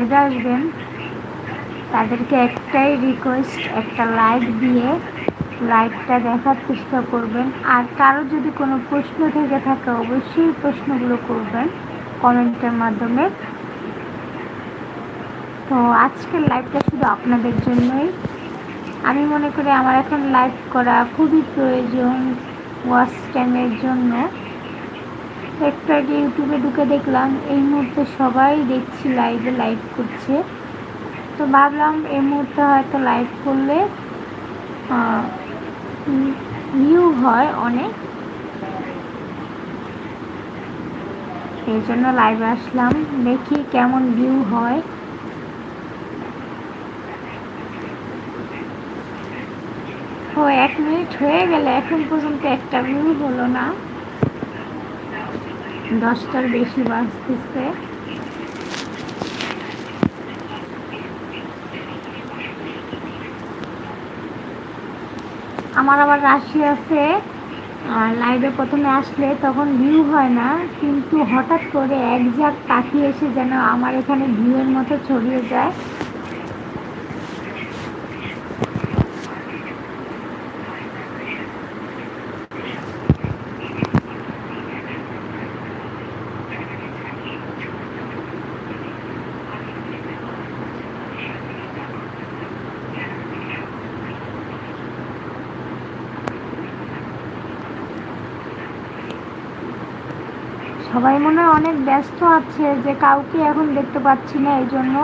আসবেন। তাদেরকে একটাই রিকোয়েস্ট একটা লাইক দিয়ে লাইভটা দেখার চেষ্টা করবেন। আর কারও যদি কোনো প্রশ্ন থেকে থাকে, অবশ্যই প্রশ্নগুলো করবেন কমেন্টের মাধ্যমে। তো আজকের লাইভটা শুধু আপনাদের জন্যই। আমি মনে করি আমার এখন লাইভ করা খুবই প্রয়োজন ওয়াচ টাইমের জন্য। একটু আগে ইউটিউবে ঢুকে দেখলাম, এই মুহূর্তে সবাই দেখছি লাইভে লাইভ করছে। তো ভাবলাম এই মুহূর্তে হয়তো লাইভ করলে ভিউ হয় অনেক। এই জন্য লাইভে আসলাম, দেখি কেমন ভিউ হয়। ও, এক মিনিট হয়ে গেলে, এখন পর্যন্ত একটা ভিউ হলো না। দশটার বেশি বাজতেছে। আমার আবার রাশি আছে লাইভে প্রথমে আসলে তখন ভিউ হয় না, কিন্তু হঠাৎ করে এক ঝাঁক পাখি এসে যেন আমার এখানে ভিউয়ের মতো ছড়িয়ে যায়। সবাই মনে হয় অনেক ব্যস্ত আছে যে কাউকে এখন দেখতে পাচ্ছি না এই জন্য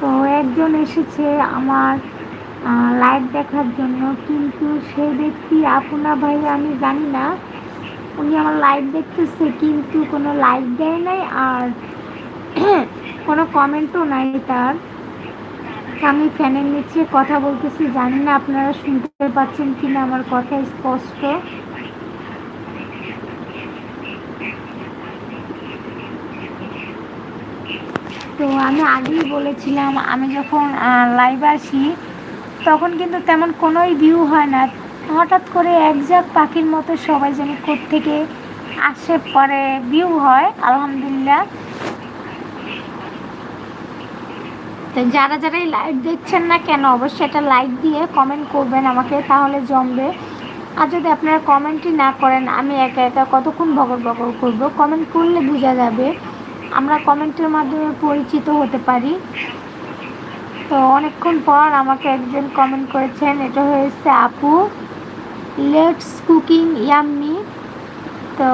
তো একজন এসেছে আমার লাইভ দেখার জন্য। কিন্তু সেই ব্যক্তি আপনা ভাই, আমি জানি না। উনি আমার লাইভ দেখতেছে, কিন্তু কোনো লাইক দেয় নাই আর কোনো কমেন্টও নাই তার। আমি ফ্যানের নিচে কথা বলতেছি, জানি না আপনারা শুনতে পাচ্ছেন কিনা, আমার কথা স্পষ্ট। তো আমি আগেই বলেছিলাম, আমি যখন লাইভ আসি, তখন কিন্তু তেমন কোনোই ভিউ হয় না। হঠাৎ করে এক একজাক পাখির মতো সবাই যেন থেকে আসে, পরে ভিউ হয়, আলহামদুলিল্লাহ। তো যারা যারাই লাইভ দেখছেন না কেন, অবশ্যই এটা লাইক দিয়ে কমেন্ট করবেন আমাকে, তাহলে জমবে। আর যদি আপনারা কমেন্টই না করেন, আমি একা একা কতক্ষণ বকর বকর করব? কমেন্ট করলে বোঝা যাবে। আমরা কমেন্টের মাধ্যমে পরিচিত হতে পারি। তো অনেকক্ষণ পর আমাকে একজন কমেন্ট করেছেন, এটা হয়েছে আপু লেটস কুকিং ইয়াম্মি তো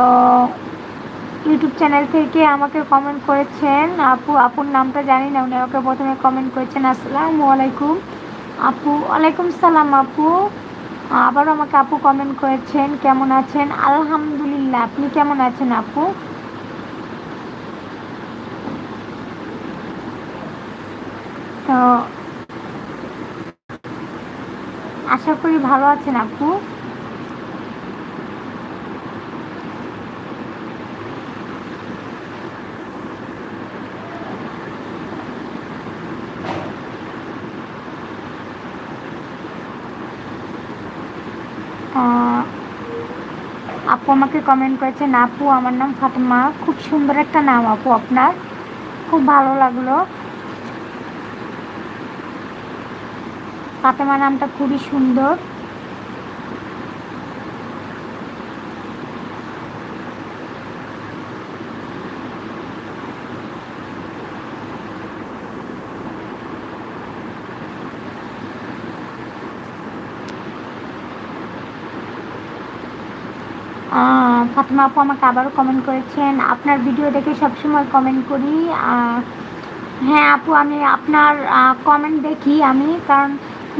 ইউটিউব চ্যানেল থেকে আমাকে কমেন্ট করেছেন, আপু, আপুর নামটা জানি না, উনি আমাকে প্রথমে কমেন্ট করেছেন, আসসালামু আলাইকুম। আপু, ওয়ালাইকুম সালাম আপু। আবারও আমাকে আপু কমেন্ট করেছেন, কেমন আছেন? আলহামদুলিল্লাহ, আপনি কেমন আছেন আপু? তো আশা করি ভালো আছেন আপু। আপু আমাকে কমেন্ট করেছেন, আপু, আমার নাম ফাতেমা। খুব সুন্দর একটা নাম আপু আপনার। খুব ভালো লাগল। ফাতেমা নামটা খুবই সুন্দর। ফাতেমা আপু আমাকে আবারও কমেন্ট করেছেন। আপনার ভিডিও দেখে সবসময় কমেন্ট করি। হ্যাঁ আপু, আমি আপনার কমেন্ট দেখি আমি। কারণ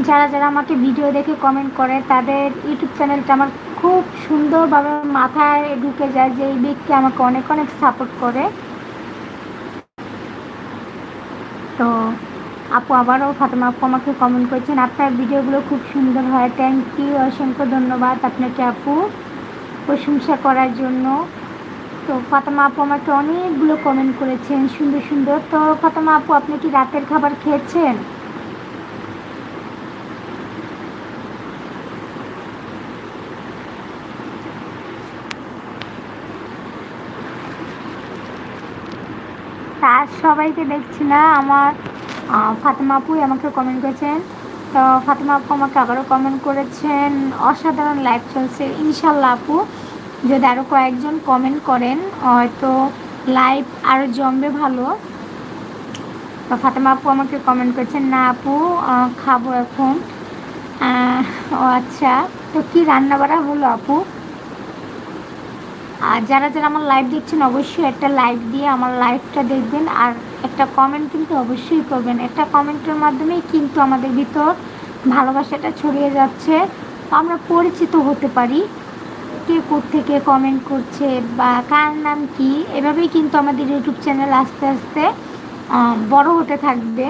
যারা যারা আমাকে ভিডিও দেখে কমেন্ট করে, তাদের ইউটিউব চ্যানেলটা আমার খুব সুন্দরভাবে মাথায় ঢুকে যায় যে এই ব্যক্তি আমাকে অনেক অনেক সাপোর্ট করে। তো আপু আবারও ফাতেমা আপু আমাকে কমেন্ট করেছেন, আপনার ভিডিওগুলো খুব সুন্দর হয়। থ্যাংক ইউ অসংখ্য ধন্যবাদ আপনাকে আপু প্রশংসা করার জন্য। তো ফাতেমা আপু আমাকে অনেকগুলো কমেন্ট করেছেন, সুন্দর সুন্দর। তো ফাতেমা আপু, আপনি কি রাতের খাবার খেয়েছেন? তার সবাইকে দেখছি না, আমার ফাতেমা আপুই আমাকে কমেন্ট করেছেন। তো ফাতেমা আপু আমাকে আবারও কমেন্ট করেছেন। অসাধারণ লাইভ চলছে। ইনশাল্লাহ আপু, যদি আরও কয়েকজন কমেন্ট করেন, হয়তো লাইভ আরও জমবে ভালো। তো ফাতেমা আপু আমাকে কমেন্ট করেছেন, না আপু খাব এখন। ও আচ্ছা তো কী রান্না বাড়া হলো আপু? আর যারা যারা আমার লাইভ দেখছেন, অবশ্যই একটা লাইক দিয়ে আমার লাইভটা দেখবেন। আর একটা কমেন্ট কিন্তু অবশ্যই করবেন। একটা কমেন্টের মাধ্যমেই কিন্তু আমাদের ভিতর ভালোবাসাটা ছড়িয়ে যাচ্ছে। আমরা পরিচিত হতে পারি। কে থেকে কমেন্ট করছে বা কার নাম কি, এভাবেই কিন্তু আমাদের ইউটিউব চ্যানেল আস্তে আস্তে বড় হতে থাকবে।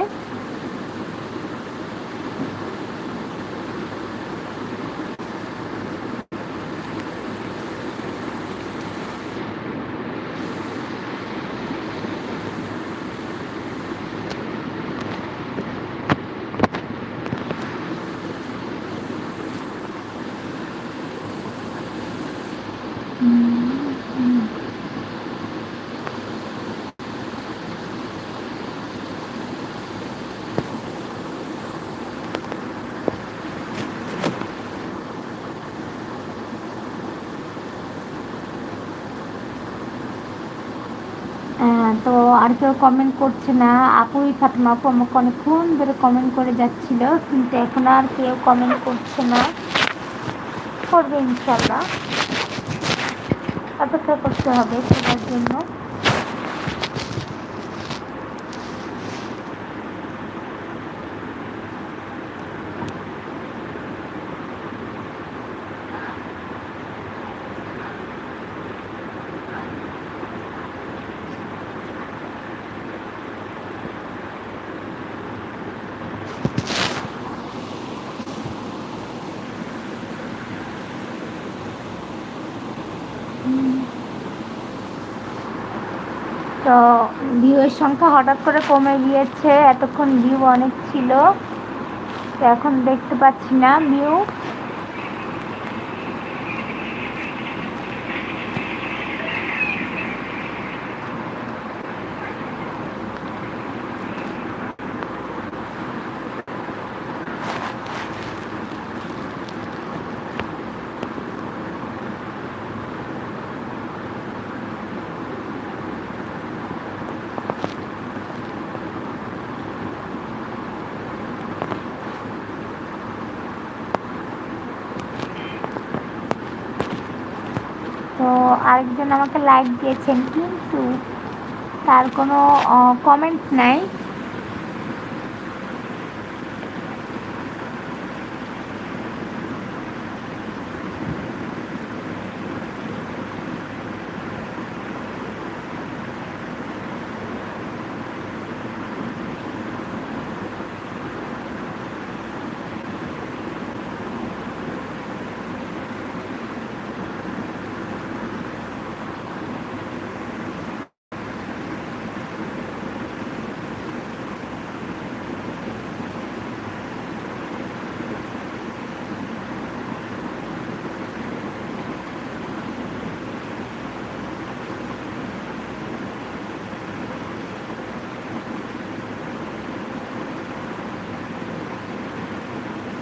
তো আর কেউ কমেন্ট করছে না। আপুই ফাতেমা, আপু আমাকে অনেকক্ষণ ধরে কমেন্ট করে যাচ্ছিল, কিন্তু এখন আর কেউ কমেন্ট করছে না। করবে ইনশাল্লাহ। অপেক্ষা করতে হবে সবার জন্য। তো ভিউয়ের সংখ্যা হঠাৎ করে কমে গিয়েছে, এতক্ষণ ভিউ অনেক ছিল। তো এখন দেখতে পাচ্ছি না ভিউ তো আরেকজন আমাকে লাইক দিয়েছেন কিন্তু তার কোনো কমেন্ট নাই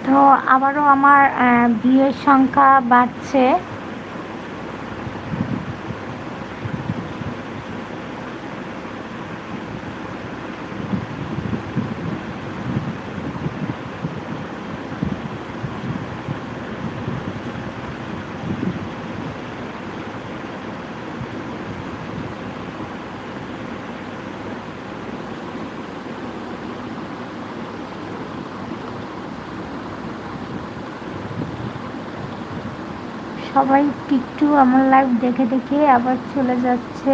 তো আবারও আমার বিয়ের সংখ্যা বাড়ছে। সবাই একটু আমার লাইফ দেখে দেখে আবার চলে যাচ্ছে।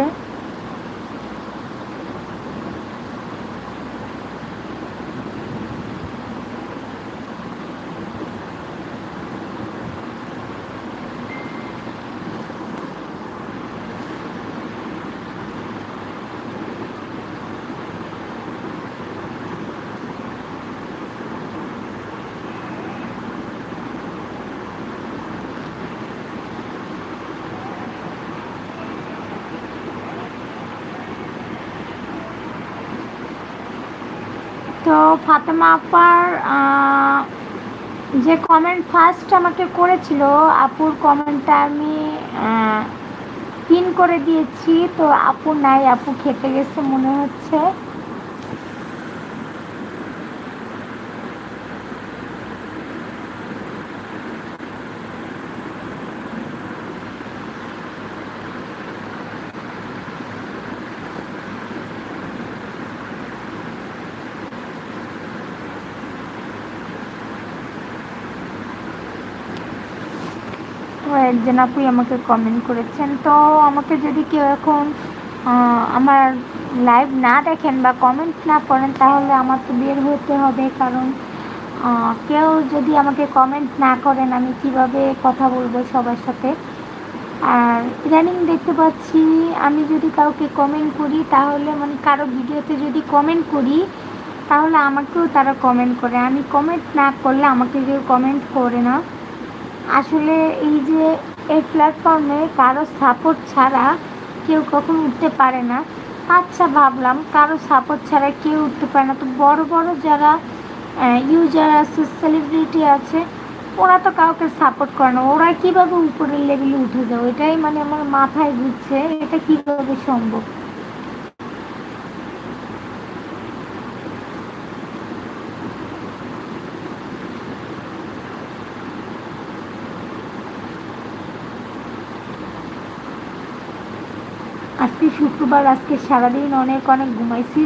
তো ফাতেমা আপার যে কমেন্ট ফার্স্ট আমাকে করেছিল, আপুর কমেন্টটা আমি পিন করে দিয়েছি, তো আপু নাই, আপু খেতে গেছে মনে হচ্ছে। একজন আপুই আমাকে কমেন্ট করেছেন। তো আমাকে যদি কেউ এখন আমার লাইভ না দেখেন বা কমেন্ট না করেন, তাহলে আমার তো বের হতে হবে। কারণ কেউ যদি আমাকে কমেন্ট না করেন, আমি কীভাবে কথা বলব সবার সাথে? আর ইদানিং দেখতে পাচ্ছি, আমি যদি কাউকে কমেন্ট করি, তাহলে মানে কারও ভিডিওতে যদি কমেন্ট করি, তাহলে আমাকেও তারা কমেন্ট করে। আমি কমেন্ট না করলে আমাকে কেউ কমেন্ট করে না। আসলে এই যে এই প্ল্যাটফর্মে কারও সাপোর্ট ছাড়া কেউ কখন উঠতে পারে না। আচ্ছা ভাবলাম কারও সাপোর্ট ছাড়া কেউ উঠতে পারে না। তো বড় বড় যারা ইউজার আছে সেলিব্রিটি আছে, ওরা তো কাউকে সাপোর্ট করে না। ওরা কীভাবে উপরের লেভেলে উঠে যাবে এটাই মানে আমার মাথায় ঘুরছে। এটা কীভাবে সম্ভব? আজকে আজকে সারাদিন অনেক অনেক ঘুমাইছি।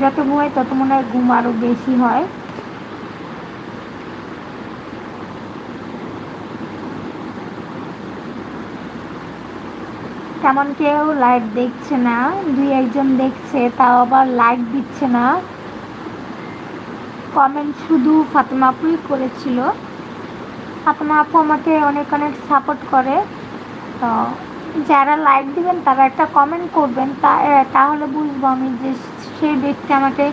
যত ঘুমাই তত মনে হয় ঘুম আরও বেশি হয়। তেমন কেউ লাইট দেখছে না, দুই একজন দেখছে, তাও আবার লাইক দিচ্ছে না। কমেন্ট শুধু ফাতেমা আপুই করেছিল। ফাতেমা আপু আমাকে অনেক অনেক সাপোর্ট করে। তো যারা লাইক দিবেন, তারা একটা কমেন্ট করবেন। তা তাহলে বুঝব আমি যে সেই ব্যক্তি আমাকে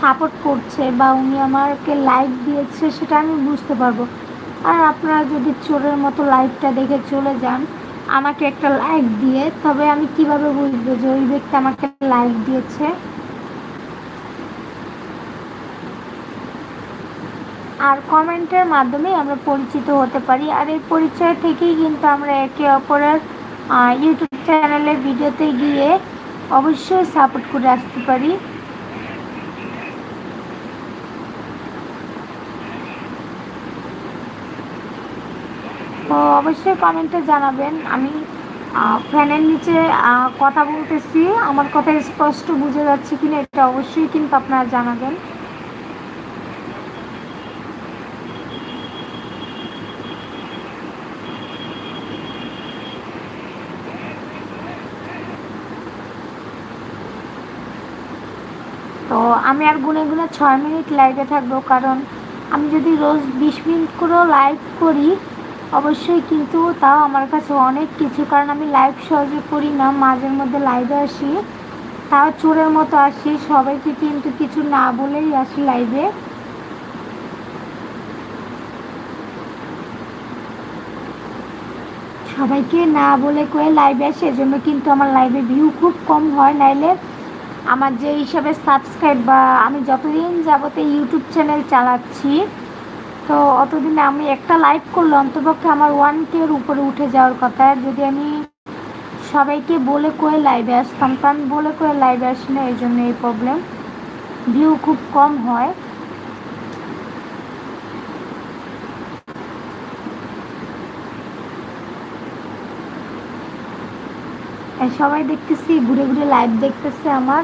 সাপোর্ট করছে বা উনি আমাকে লাইক দিয়েছে, সেটা আমি বুঝতে পারব। আর আপনারা যদি চোরের মতো লাইকটা দেখে চলে যান, আমাকে একটা লাইক দিয়ে, তবে আমি কীভাবে বুঝব যে ওই ব্যক্তি আমাকে লাইক দিয়েছে? আর কমেন্টের মাধ্যমে আমরা পরিচিত হতে পারি। আর এই পরিচয় থেকেই কিন্তু আমরা একে অপরের ইউটিউব চ্যানেলের ভিডিওতে গিয়ে অবশ্যই সাপোর্ট করে আসতে পারি। তো অবশ্যই কমেন্টে জানাবেন। আমি ফ্যানের নিচে কথা বলতেছি। আমার কথা স্পষ্ট বুঝে যাচ্ছে কিনা এটা অবশ্যই কিন্তু আপনারা জানাবেন তো আমি আর গুনে গুনে ছয় মিনিট লাইভে থাকব, কারণ আমি যদি রোজ বিশ মিনিট করেও লাইভ করি, অবশ্যই কিন্তু তাও আমার কাছে অনেক কিছু, কারণ আমি লাইভ সহজে করি না মাঝের মধ্যে লাইভে আসি। তাও চোরের মতো আসি, সবাইকে কিন্তু কিছু না বলেই আসি লাইভে সবাইকে না বলে কয়ে লাইভে আসে, এজন্য কিন্তু আমার লাইভে ভিউ খুব কম হয়, নাইলে আমার যে হিসাবে সাবস্ক্রাইব বা আমি যতদিন যাবতে ইউটিউব চ্যানেল চালাচ্ছি, তো অতদিনে আমি একটা লাইভ করলে অন্তপক্ষে আমার ওয়ান কের উপরে উঠে যাওয়ার কথা। যদি আমি সবাইকে বলে কয়ে লাইভে আসতাম, কারণ বলে কয়ে লাইভে আসি না, এই জন্য এই প্রবলেম ভিউ খুব কম হয়। সবাই দেখতেছি, ঘুরে ঘুরে লাইভ দেখতেছে আমার।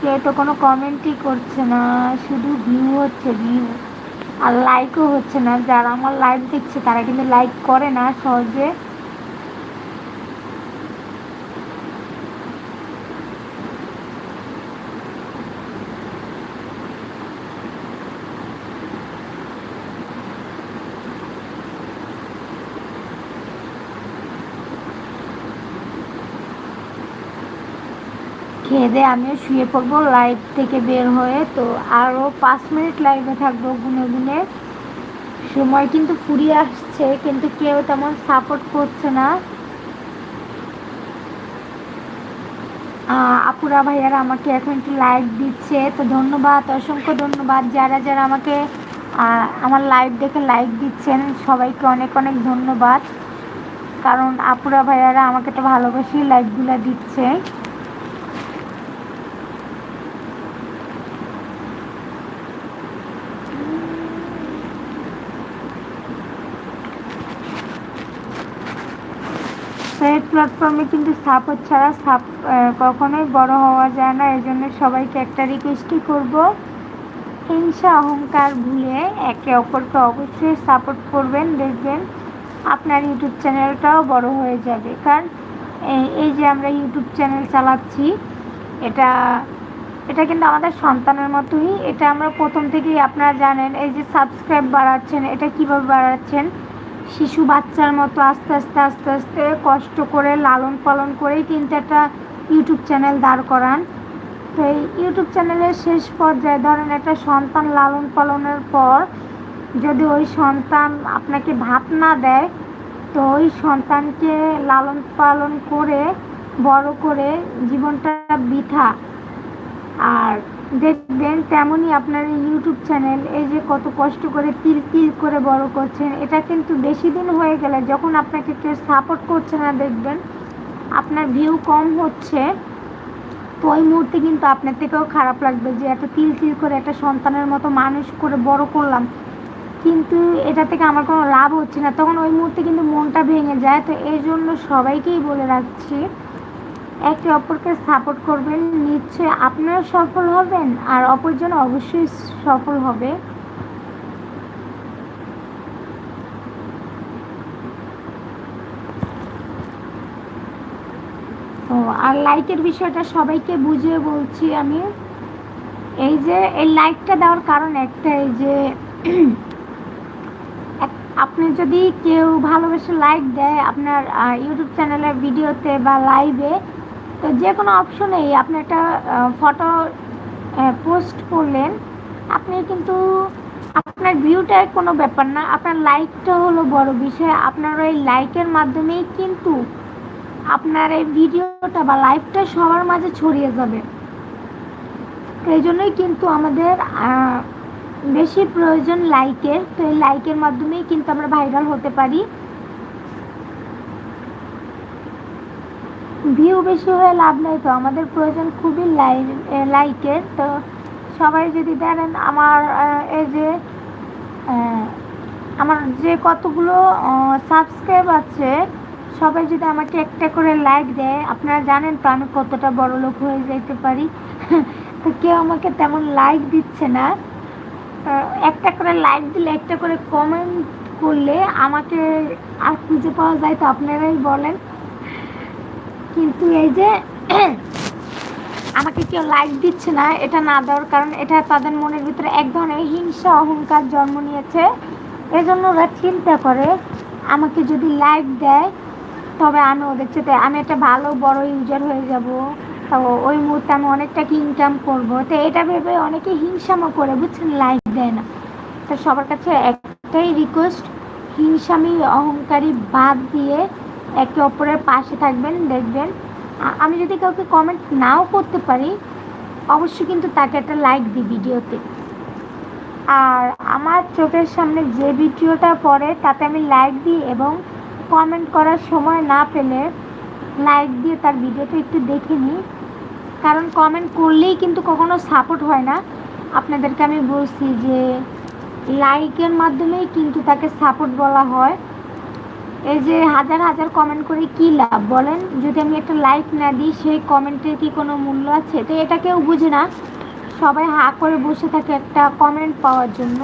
কেউ তো কোনো কমেন্টই করছে না, শুধু ভিউ হচ্ছে ভিউ আর লাইকও হচ্ছে না, যারা আমার লাইভ দেখছে, তারা কিন্তু লাইক করে না সহজে। খেয়ে দিয়ে আমিও শুয়ে পড়ব। লাইভ থেকে বের হয়ে তো আরও পাঁচ মিনিট লাইভে থাকব গুনে গুনে। সময় কিন্তু ফুরিয়ে আসছে, কিন্তু কেউ তেমন সাপোর্ট করছে না। আপুরা ভাইয়ারা আমাকে এখন একটু লাইক দিচ্ছে, তো ধন্যবাদ, অসংখ্য ধন্যবাদ। যারা যারা আমাকে আমার লাইভ দেখে লাইক দিচ্ছেন, সবাইকে অনেক অনেক ধন্যবাদ। কারণ আপুরা ভাইয়ারা আমাকে তো ভালোবেসেই লাইকগুলো দিচ্ছে। সেই প্ল্যাটফর্মে কিন্তু সাপোর্ট ছাড়া সাপ কখনোই বড় হওয়া যায় না। এই জন্য সবাইকে একটা রিকোয়েস্টই করব। হিংসা, অহংকার ভুলে একে অপরকে অবশ্যই সাপোর্ট করবেন, দেখবেন আপনার ইউটিউব চ্যানেলটাও বড় হয়ে যাবে। কারণ এই যে আমরা ইউটিউব চ্যানেল চালাচ্ছি, এটা এটা কিন্তু আমাদের সন্তানের মতোই। এটা আমরা প্রথম থেকেই আপনারা জানেন, এই যে সাবস্ক্রাইব বাড়াচ্ছেন, এটা কীভাবে বাড়াচ্ছেন? শিশু বাচ্চার মতো আস্তে আস্তে আস্তে আস্তে কষ্ট করে লালন পালন করেই কিন্তু একটা ইউটিউব চ্যানেল দাঁড় করান। তো এই ইউটিউব চ্যানেলের শেষ পর্যায়ে ধরেন একটা সন্তান লালন পালনের পর যদি ওই সন্তান আপনাকে ভাত না দেয়, তো ওই সন্তানকে লালন পালন করে, বড় করে জীবনটা বৃথা। আর দেখবেন তেমনই আপনার ইউটিউব চ্যানেল এই যে কত কষ্ট করে তিল তিল করে বড় করছেন, এটা কিন্তু বেশি দিন হয়ে গেলে যখন আপনাকে কেউ সাপোর্ট করছে না দেখবেন, আপনার ভিউ কম হচ্ছে, তো ওই মুহূর্তে কিন্তু আপনার থেকেও খারাপ লাগবে যে একটা তিল তিল করে একটা সন্তানের মতো মানুষ করে বড় করলাম। কিন্তু এটা থেকে আমার কোনো লাভ হচ্ছে না। তখন ওই মুহূর্তে কিন্তু মনটা ভেঙে যায়। তো এই জন্য সবাইকেই বলে রাখছি একে অপরকে সাপোর্ট করবেন, নিশ্চয়ই আপনারা সফল হবেন আর অপরজন অবশ্যই সফল হবে। ও, আর লাইকের বিষয়টা সবাইকে বুঝিয়ে বলছি আমি। এই যে, এই লাইকটা দেওয়ার কারণ একটাই যে, আপনি যদি কেউ ভালোবেসে লাইক দেয় আপনার ইউটিউব চ্যানেলের ভিডিওতে বা লাইভে তো যে কোনো অপশনেই আপনি একটা ফটো পোস্ট করলেন, আপনি কিন্তু আপনার ভিউটাই কোনো ব্যাপার না, আপনার লাইকটা হলো বড় বিষয়, আপনার ওই লাইকের মাধ্যমেই কিন্তু আপনার এই ভিডিওটা বা লাইভটা সবার মাঝে ছড়িয়ে যাবে। এই জন্যই কিন্তু আমাদের বেশি প্রয়োজন লাইকের তো এই লাইকের মাধ্যমেই কিন্তু আমরা ভাইরাল হতে পারি। ভিউ বেশি হয়ে লাভ নেই তো। আমাদের প্রয়োজন খুবই লাইকের। তো সবাই যদি দেখেন আমার এই যে আমার যে কতগুলো সাবস্ক্রাইব আছে, সবাই যদি আমাকে একটা করে লাইক দেয়, আপনারা জানেন তো আমি কতটা বড় লোক হয়ে যাইতে পারি। তো কেউ আমাকে তেমন লাইক দিচ্ছে না। একটা করে লাইক দিলে, একটা করে কমেন্ট করলে আমাকে আর খুঁজে পাওয়া যায় তো, আপনারাই বলেন। কিন্তু এই যে, আমাকে কেউ লাইক দিচ্ছে না, এটা না দেওয়ার কারণ এটা তাদের মনের ভিতরে এক ধরনের হিংসা, অহংকার জন্ম নিয়েছে। এজন্য ওরা চিন্তা করে, আমাকে যদি লাইক দেয়, তবে আমি ওদের চেতে আমি একটা ভালো, বড় ইউজার হয়ে যাব। তো ওই মুহূর্তে আমি অনেকটা ইনকাম করব। তো এটা ভেবে অনেকে হিংসামো করে, বুঝছেন? লাইক দেয় না। তো সবার কাছে একটাই রিকোয়েস্ট হিংসামি, অহংকারী বাদ দিয়ে একে অপরের পাশে থাকবেন, দেখবেন। আমি যদি কাউকে কমেন্ট নাও করতে পারি, অবশ্যই কিন্তু তাকে একটা লাইক দিই ভিডিওতে। আর আমার চোখের সামনে যে ভিডিওটা পড়ে, তাতে আমি লাইক দিই এবং কমেন্ট করার সময় না পেলে লাইক দিয়ে তার ভিডিওটা একটু দেখে নিই। কারণ কমেন্ট করলেই কিন্তু কখনো সাপোর্ট হয় না। আপনাদেরকে আমি বলছি যে লাইকের মাধ্যমেই কিন্তু তাকে সাপোর্ট বলা হয়। এই যে হাজার হাজার কমেন্ট করে কি লাভ বলেন? যদি আমি একটা লাইক না দিই, সেই কমেন্টের কি কোনো মূল্য আছে? তো এটা কেউ বুঝে না। সবাই হা করে বসে থাকে একটা কমেন্ট পাওয়ার জন্য।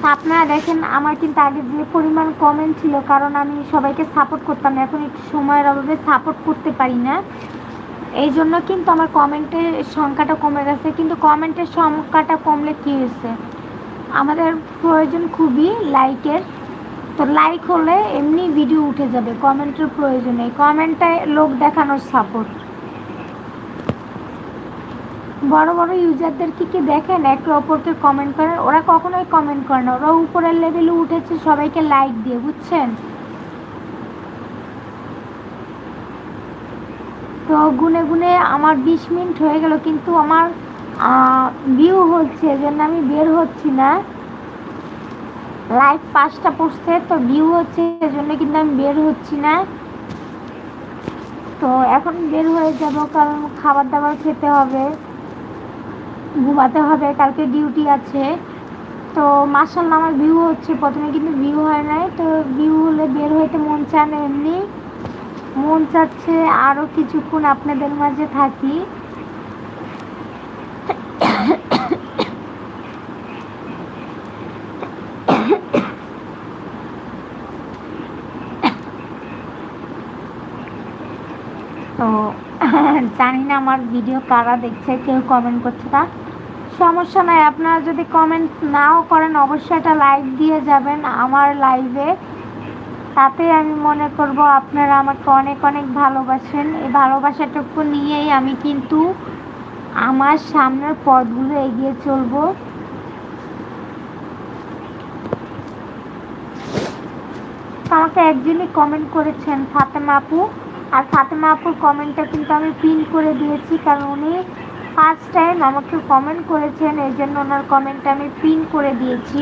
তা আপনারা দেখেন, আমার কিন্তু আগে যে পরিমাণ কমেন্ট ছিল, কারণ আমি সবাইকে সাপোর্ট করতাম, এখন একটু সময়ের অভাবে সাপোর্ট করতে পারি না। এই জন্য কিন্তু আমার কমেন্টের সংখ্যাটা কমে গেছে, কিন্তু কমেন্টের সংখ্যাটা কমলে কী হয়েছে? আমাদের প্রয়োজন খুবই লাইকের তো লাইক হলে এমনি ভিডিও উঠে যাবে কমেন্টের প্রয়োজন নেই। কমেন্টে লোক দেখানোর সাপোর্ট বড় বড় ইউজারদের কি কি দেখেন? একে অপরকে কমেন্ট করেন। ওরা কখনোই কমেন্ট করে না। ওরা উপরের লেভেলে উঠেছে, সবাইকে লাইক দিয়ে, বুঝছেন? তো গুনে গুনে আমার বিশ মিনিট হয়ে গেল, কিন্তু আমার ভিউ হচ্ছে, এজন্য আমি বের হচ্ছি না। লাইক পাঁচটা পড়ছে, তো ভিউ হচ্ছে এজন্য কিন্তু আমি বের হচ্ছি না। তো এখন বের হয়ে যাব, কারণ খাবার দাবার খেতে হবে, ঘুমাতে হবে, কালকে ডিউটি আছে। তো মার্শাল্লাহ আমার ভিউ হচ্ছে, প্রথমে কিন্তু ভিউ হয় নাই, তো ভিউ হলে বের হইতে মন চান এমনি। মন চাচ্ছে আরও কিছুক্ষণ আপনাদের মাঝে থাকি তো জানি না আমার ভিডিও কারা দেখছে, কেউ কমেন্ট করছে তা। সমস্যা নাই, আপনারা যদি কমেন্ট নাও করেন, অবশ্যই একটা লাইক দিয়ে যাবেন আমার লাইভে তাতে আমি মনে করব আপনারা আমাকে অনেক অনেক ভালোবাসেন। এই ভালোবাসাটুকু নিয়েই আমি কিন্তু আমার সামনের পথগুলো এগিয়ে চলবো। আমাকে একজনই কমেন্ট করেছেন, ফাতেমা আপু। আর ফাতেমা আপুর কমেন্টটা কিন্তু আমি প্রিন্ট করে দিয়েছি, কারণ উনি ফার্স্ট টাইম আমাকে কমেন্ট করেছেন এই জন্য ওনার কমেন্টটা আমি প্রিন্ট করে দিয়েছি।